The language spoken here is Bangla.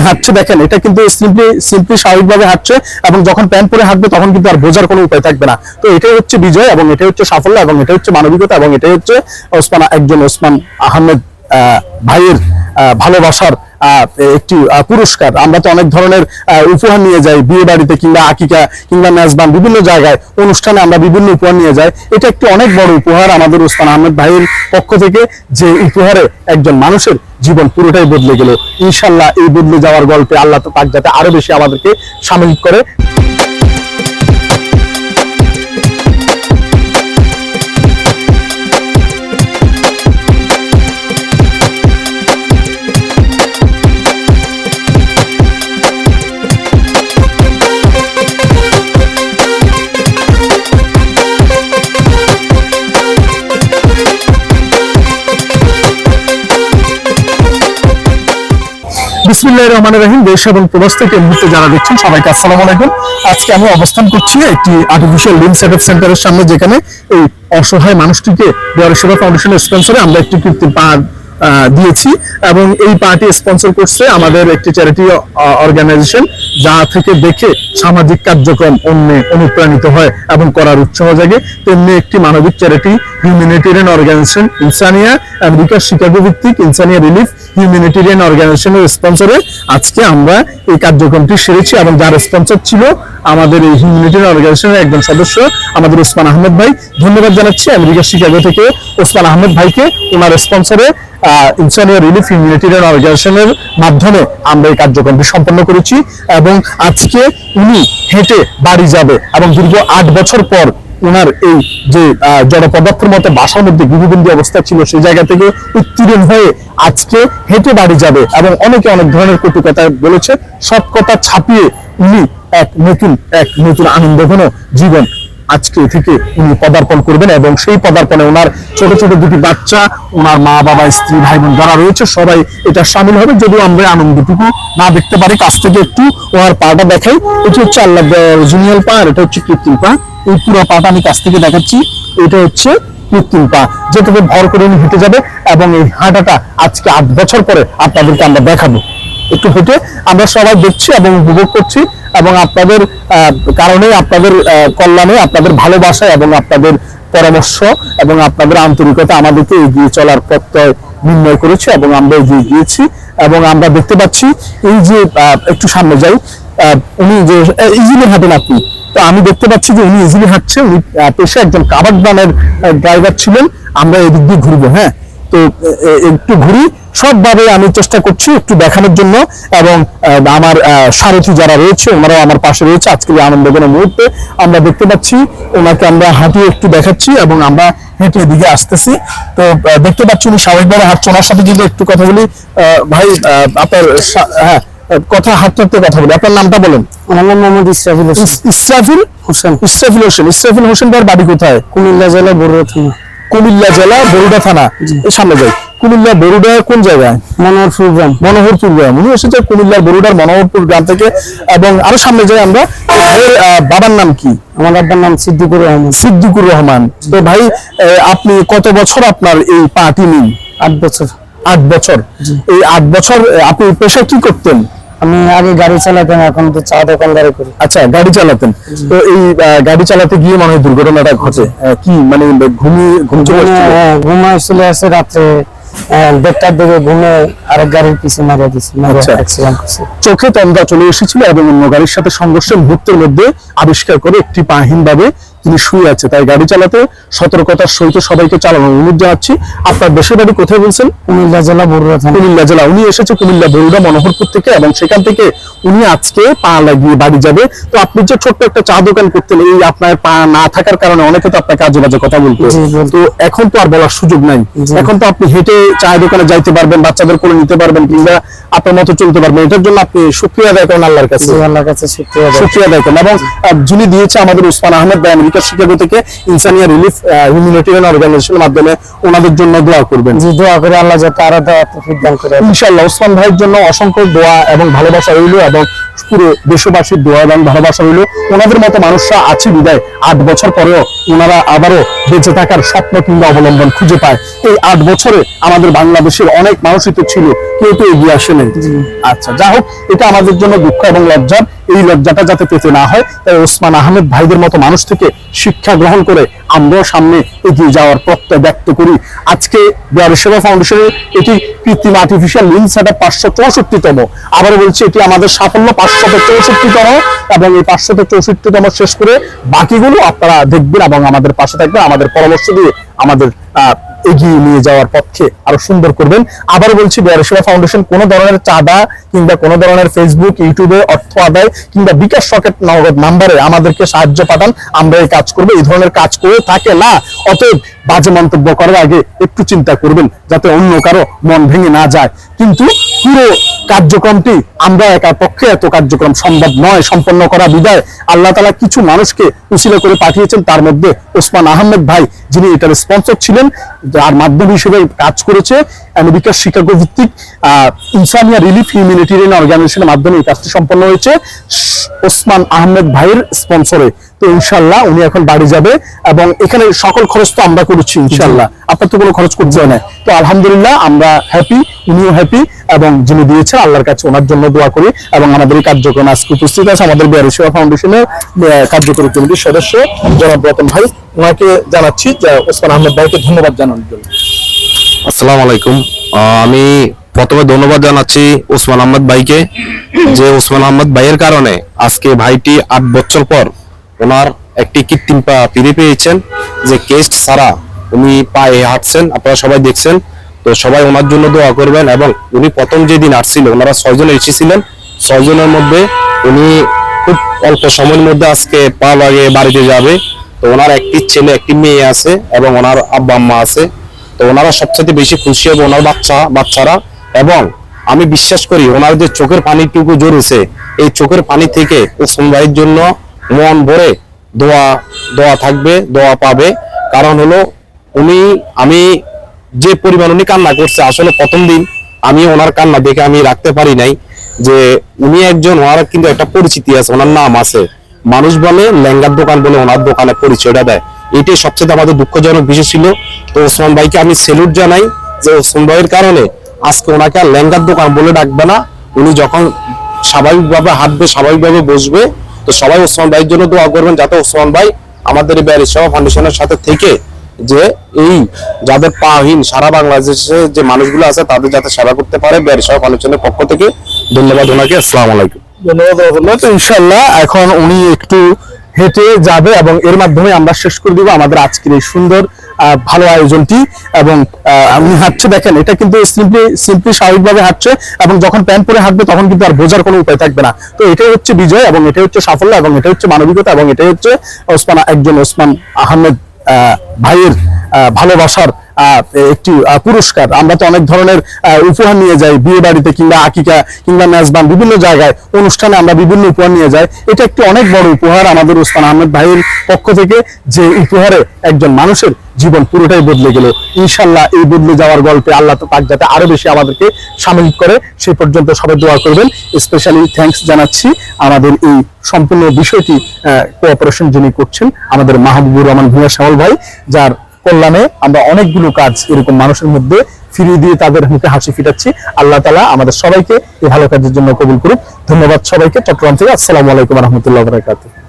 হাঁটছে দেখেন এটা কিন্তু সিম্পলি সিম্পলি স্বাভাবিকভাবে হাঁটছে এবং যখন প্যান্ট পরে হাঁটবে তখন কিন্তু আর বোঝার কোনো উপায় থাকবে না। তো এটাই হচ্ছে বিজয় এবং এটাই হচ্ছে সাফল্য এবং এটা হচ্ছে মানবিকতা এবং এটাই হচ্ছে ওসমান একজন ওসমান আহমেদ আহ, ভাইয়ের ভালোবাসার একটি পুরস্কার। আমরা তো অনেক ধরনের উপহার নিয়ে যাই, বিয়ে বাড়িতে কিংবা আকিকা কিংবা মেজবান বিভিন্ন জায়গায়, অনুষ্ঠানে আমরা বিভিন্ন উপহার নিয়ে যাই। এটা একটি অনেক বড় উপহার আমাদের ওসমান আহমেদ ভাইয়ের পক্ষ থেকে যে উপহারে একজন মানুষের জীবন পুরোটাই বদলে গেল। ইনশাল্লাহ এই বদলে যাওয়ার গল্পে আল্লাহ তো পাক যাতে আরও বেশি আমাদেরকে সামিল করে। মানুষটিকে স্পন্সরে আমরা দিয়েছি এবং এই পার্টি স্পন্সর করছে আমাদের একটি চ্যারিটি অর্গানাইজেশন যা থেকে দেখে সামাজিক কার্যক্রম অন্যে অনুপ্রাণিত হয় এবং করার উৎসাহ জাগে। তেমনি একটি মানবিক চ্যারিটি হিউম্যানিটেরিয়ান অর্গানাইজেশন ইনসানিয়া, আমেরিকার শিকাগো ভিত্তিক ইনসানিয়া রিলিফ হিউম্যানিটেরিয়ান অর্গানাইজেশনের স্পন্সরে আজকে আমরা এই কার্যক্রমটি সেরেছি এবং যার স্পন্সর ছিল আমাদের এই হিউম্যানিটেরিয়ান অর্গানাইজেশনের একজন সদস্য, আমাদের ওসমান আহমেদ ভাই। ধন্যবাদ জানাচ্ছি আমেরিকার শিকাগো থেকে ওসমান আহমেদ ভাইকে। ওনার স্পন্সরে ইনসানিয়া রিলিফ হিউম্যানিটেরিয়ান অর্গানাইজেশনের মাধ্যমে আমরা এই কার্যক্রমটি সম্পন্ন করেছি এবং আজকে উনি হেঁটে বাড়ি যাবে এবং দীর্ঘ আট বছর পর ওনার এই যে জড় পদার্থের মতো বাসার মধ্যে গৃহবন্দী অবস্থা ছিল, সেই জায়গা থেকে উত্তীর্ণ হয়ে আজকে হেঁটে বাড়ি যাবে এবং অনেকে অনেক ধরনের কটু কথা বলেছে। সব কথা ছাপিয়ে উনি এক নতুন এক নতুন আনন্দঘন জীবন আজকে থেকে উনি পদার্পণ করবেন এবং সেই পদার্পণে ওনার ছোট ছোট দুটি বাচ্চা, ওনার মা, বাবা, স্ত্রী ভাই বোন যারা রয়েছে, সবাই এটা সামিল হবে। যদিও আমরা আনন্দটুকু না দেখতে পারি, কাছ থেকে একটু ওনার পাটা দেখাই। এটি হচ্ছে আল্লাহ অরিজিনাল পা আর এটা হচ্ছে কৃত্রিম পা। এই পুরো পাটা আমি কাছ থেকে দেখাচ্ছি। এটা হচ্ছে কৃত্রিম পা। যেটাকে ভর করে উনি হেঁটে যাবে এবং এই হাঁটাটা আজকে আট বছর পরে আপনাদেরকে আমরা দেখাবো। একটু হেঁটে আমরা সবাই দেখছি এবং উপভোগ করছি এবং আপনাদের কারণে আপনাদের কল্যাণে, আপনাদের ভালোবাসা এবং আপনাদের পরামর্শ এবং আপনাদের আন্তরিকতা আমাদেরকে এগিয়ে চলার প্রত্যয় নির্ণয় করেছে এবং আমরা এগিয়ে গিয়েছি এবং আমরা দেখতে পাচ্ছি এই যে একটু সামনে যাই উনি যে ইজিলি হাঁটেন আপনি। তো আমি দেখতে পাচ্ছি যে উনি ইজিলি হাঁটছে, উনি পেশে একজন কাবাড বানের ড্রাইভার ছিলেন, আমরা এদিক দিয়ে ঘুরবো হ্যাঁ? তো একটু ঘুরি। সবভাবে আমি চেষ্টা করছি একটু দেখানোর জন্য এবং আমার সারথি যারা রয়েছে ওনারাও আমার পাশে রয়েছে আজকের এই আনন্দঘন মুহূর্তে। আমরা দেখতে পাচ্ছি ওনাকে আমরা হাঁটিয়ে একটু দেখাচ্ছি এবং আমরা হেঁটে এদিকে আসতেছি। তো দেখতে পাচ্ছি উনি স্বাভাবিকভাবে হাঁটছে ওনার সাথে যদি একটু কথা বলি আহ, ভাই আহ, আপনার হ্যাঁ কথা হাঁটতে হাঁটতে কথা বলি। আপনার নামটা বলেন। আমার নাম মোহাম্মদ ইসরাফিল হোসেন। ইস- ইসরাফিল হোসেন। ইসরাফিল হোসেন। ইসরাফিল হোসেন ভাইয়ের বাড়ি কোথায়? কুমিল্লা জেলা বড়ুয়া থানা। কুমিল্লা জেলা বরুডা থানা। সামনে যাই। কুমিল্লা বরুডা কোন জায়গায়? মনোহরপুর গ্রাম। মনোহরপুর গ্রাম। উনি এসেছে কুমিল্লার বরুডার মনোহরপুর গ্রাম থেকে এবং আরও সামনে যাই আমরা আহ, বাবার নাম কি? আমার আব্বার নাম সিদ্দিকুর রহমান। সিদ্দিকুর রহমান। তো ভাই আপনি কত বছর আপনার এই পার্টি নিন আট বছর। আট বছর। এই আট বছর আপনি পেশা কি করতেন? আমি আগে গাড়ি চালাতাম এখন তো চা দোকানদারি করি। আচ্ছা গাড়ি চালাতেন। তো এই গাড়ি চালাতে গিয়ে মনে দুর্ঘটনাটা ঘটে। কি? মানে ঘুমিয়ে ঘুম চলে ঘুমে? হ্যাঁ, ঘুমায় চলে আসে রাত্রে দেড়টার দিকে ঘুমে আরেক গাড়ির পিছে মারিয়ে দিচ্ছে আচ্ছা। চোখে তন্দা চলে এসেছিল এবং অন্য গাড়ির সাথে সংঘর্ষের মুহূর্তের মধ্যে আবিষ্কার করে একটি পাহীন ভাবে তিনি শুয়ে আছে তাই গাড়ি চালাতে সতর্কতার সহিত সবাইকে চালানোর অনুরোধ জানাচ্ছি। আপনার দেশের বাড়ি কোথায় বলছেন? কুমিল্লা জেলা থানা। কুমিল্লা জেলা। উনি এসেছে কুমিল্লা বরুড়া মনোহরপুর থেকে এবং সেখান থেকে উনি আজকে পা লাগিয়ে বাড়ি যাবে। তো আপনি যে ছোট্ট একটা চা দোকান করতেন এই আপনার পা না থাকার কারণে অনেকে তো আপনাকে আজে বাজে কথা বলতো। তো এখন তো আর বলার সুযোগ নাই। এখন তো আপনি হেঁটে চা দোকানে যাইতে পারবেন বাচ্চাদের করে নিতে পারবেন কিংবা আপনার মতো চলতে পারবেন। এটার জন্য আপনি সুক্রিয়া আদায় করেন আল্লাহর কাছে। আল্লাহর কাছে সুক্রিয়া আদায় করেন। এবং যিনি দিয়েছে আমাদের উসমান আহমেদ ভাই আমেরিকা শিকাগো থেকে ইনসানিয়া রিলিফ হিউম্যানিটেরিয়ান অর্গানাইজেশনের মাধ্যমে ওনাদের জন্য দোয়া করবেন। জি দোয়া করে আল্লাহ যাতে আরও তৌফিক দান করে। ইনশাআল্লাহ ওসমান ভাইয়ের জন্য অসংখ্য দোয়া এবং ভালোবাসা রইল এবং পুরো দেশবাসীর দোয়া এবং ভালোবাসা রইল। ওনাদের মতো মানুষরা আছে বিদায়। আট বছর পরেও ওনারা আবারও বেঁচে থাকার স্বপ্ন কিংবা অবলম্বন খুঁজে পায়। এই আট বছরে আমাদের বাংলাদেশের অনেক মানুষই তো ছিল কেউ তো এগিয়ে আসেনি আচ্ছা যা হোক এটা আমাদের জন্য দুঃখ এবং লজ্জার এই লজ্জাটা যাতে পেতে না হয়, তাই ওসমান আহমেদ ভাইদের মতো মানুষ থেকে শিক্ষা গ্রহণ করে আমরাও সামনে এগিয়ে যাওয়ার প্রত্যয় ব্যক্ত করি। আজকে বিহার সেবা ফাউন্ডেশনের এটি কৃত্রিম আর্টিফিশিয়াল লিঙ্ক সেটা পাঁচশো চৌষট্টিতম। আবার বলছি, এটি আমাদের সাফল্য পাঁচশত চৌষট্টিতম এবং এই পাঁচশত চৌষট্টিতম শেষ করে বাকিগুলো আপনারা দেখবেন এবং আমাদের পাশে থাকবেন, আমাদের পরামর্শ দিয়ে আমাদের এগিয়ে নিয়ে যাওয়ার পক্ষে আরও সুন্দর করবেন। আবার বলছি বেয়ারসেরা ফাউন্ডেশন কোনো ধরনের চাঁদা কিংবা কোনো ধরনের ফেসবুক ইউটিউবে অর্থ আদায় কিংবা বিকাশ সকেট নগদ নাম্বারে আমাদেরকে সাহায্য পাঠান, আমরা এই কাজ করব। এই ধরনের কাজ করে থাকে না। অতএব বাজে মন্তব্য করার আগে একটু চিন্তা করবেন, যাতে অন্য কারও মন ভেঙে না যায়। কিন্তু পুরো কার্যক্রমটি আমরা একার পক্ষে এত কার্যক্রম সম্ভব নয়। সম্পন্ন করা বিদায় আল্লাহ তালা কিছু মানুষকে উচিলে করে পাঠিয়েছেন। তার মধ্যে ওসমান আহমেদ ভাই, যিনি এটার স্পন্সর ছিলেন, যার মাধ্যম হিসেবে কাজ করেছে। আমেরিকার শিকাগো ভিত্তিক ইনসানিয়া রিলিফ হিউম্যানিটেরিয়ান অর্গানাইজেশনের মাধ্যমে এই কাজটি সম্পন্ন হয়েছে। ওসমান আহমেদ ভাইয়ের স্পন্সরে তো ইনশাল্লাহ উনি এখন বাড়ি যাবে এবং এখানে সকল খরচ তো আমরা করেছি ইনশাল্লাহ আপনার তো কোনো খরচ করতে হয় না। তো আলহামদুলিল্লাহ আমরা হ্যাপি উনিও হ্যাপি এবং যিনি দিয়েছেন আল্লাহর কাছে ওনার জন্য দোয়া করি এবং আমাদের এই কার্যক্রম আজকে উপস্থিত আছে আমাদের বিহারি সেবা ফাউন্ডেশনের কার্যকরী কমিটির সদস্য জনাব রতন ভাই। ওনাকে জানাচ্ছি যে ওসমান আহমেদ ভাইকে ধন্যবাদ জানানোর জন্য। আসসালামু আলাইকুম। আহ, আমি প্রথমে ধন্যবাদ জানাচ্ছি ওসমান আহমদ ভাইকে যে ওসমান আহমদ ভাইয়ের কারণে আজকে ভাইটি আট বছর পর ওনার একটি কৃত্রিম পা ফিরে পেয়েছেন যে কেস্ট ছাড়া উনি পায়ে হাঁটছেন, আপনারা সবাই দেখছেন। তো সবাই ওনার জন্য দোয়া করবেন এবং উনি প্রথম যেদিন আসছিল, ওনারা ছয়জন এসেছিলেন ছয়জনের মধ্যে উনি খুব অল্প সময়ের মধ্যে আজকে পা লাগিয়ে বাড়িতে যাবে। তো ওনার একটি ছেলে, একটি মেয়ে আছে এবং ওনার আব্বা আম্মা আছে। তো ওনারা সবচেয়ে বেশি খুশি হবে ওনার বাচ্চা, বাচ্চারা। এবং আমি বিশ্বাস করি, ওনার যে চোখের পানিটুকু জড়েছে এই চোখের পানি থেকে ওসমান ভাইয়ের জন্য মন ভরে দোয়া দোয়া থাকবে, দোয়া পাবে। কারণ হলো, উনি, আমি যে পরিমাণ উনি কান্না করছে, আসলে প্রথম দিন আমি ওনার কান্না দেখে আমি রাখতে পারি নাই যে উনি একজন, ওনার কিন্তু একটা পরিচিতি আছে, ওনার নাম আছে। মানুষ বলে লেঙ্গার দোকান বলে ওনার দোকানে পরিচয়টা দেয়। এটাই সবচেয়ে আমাদের দুঃখজনক বিষয় ছিল। তো ওসমান ভাইকে আমি সেলুট জানাই যে ওসমান ভাইয়ের কারণে আজকে ওনাকে আর লেঙ্গার দোকান বলে ডাকবে না। উনি যখন স্বাভাবিকভাবে হাঁটবে, স্বাভাবিকভাবে বসবে তো সবাই ওসমান ভাইয়ের জন্য দোয়া করবেন যাতে ওসমান ভাই আমাদের এই ব্যারিস ফাউন্ডেশনের সাথে থেকে যে এই যাদের পাহীন সারা বাংলাদেশে যে মানুষগুলো আছে তাদের যাতে সেবা করতে পারে ব্যারিস ফাউন্ডেশনের পক্ষ থেকে। ধন্যবাদ ওনাকে। আসসালামু আলাইকুম। ধন্যবাদ ইনশাল্লাহ এখন উনি একটু হেঁটে যাবে এবং এর মাধ্যমে আমরা শেষ করে দিব আমাদের আজকের এই সুন্দর ভালো আয়োজনটি এবং আপনি হাঁটছে দেখেন এটা কিন্তু সিম্পলি সিম্পলি স্বাভাবিকভাবে হাঁটছে এবং যখন প্যান্ট পরে হাঁটবে তখন কিন্তু আর বোঝার কোনো উপায় থাকবে না। তো এটাই হচ্ছে বিজয় এবং এটাই হচ্ছে সাফল্য এবং এটাই হচ্ছে মানবিকতা এবং এটাই হচ্ছে ওসমান একজন ওসমান আহমেদ আহ, ভাইয়ের ভালোবাসার একটি পুরস্কার। আমরা তো অনেক ধরনের উপহার নিয়ে যাই বিয়ে বাড়িতে কিংবা আকিকা কিংবা মেজবান, বিভিন্ন জায়গায়, অনুষ্ঠানে আমরা বিভিন্ন উপহার নিয়ে যাই। এটা একটি অনেক বড় উপহার আমাদের ওসমান আহমেদ ভাইয়ের পক্ষ থেকে, যে উপহারে একজন মানুষের জীবন পুরোটাই বদলে গেল। ইনশাল্লাহ এই বদলে যাওয়ার গল্পে আল্লাহ তো পাক যাতে আরও বেশি আমাদেরকে সামিল করে সেই পর্যন্ত সবাই দোয়া করবেন। স্পেশালি থ্যাঙ্কস জানাচ্ছি আমাদের এই সম্পূর্ণ বিষয়টি কোঅপারেশন যিনি করছেন, আমাদের মাহবুবুর রহমান ভূয়া শ্যামল ভাই, যার কল্যাণে আমরা অনেকগুলো কাজ এরকম মানুষের মধ্যে ফিরিয়ে দিয়ে তাদের মুখে হাসি ফিটাচ্ছি। আল্লাহ তালা আমাদের সবাইকে এই ভালো কাজের জন্য কবুল করুক। ধন্যবাদ সবাইকে। চট্টগ্রাম থেকে আসসালামু আলাইকুম রহমতুল্লাহ বরাকাতুহ।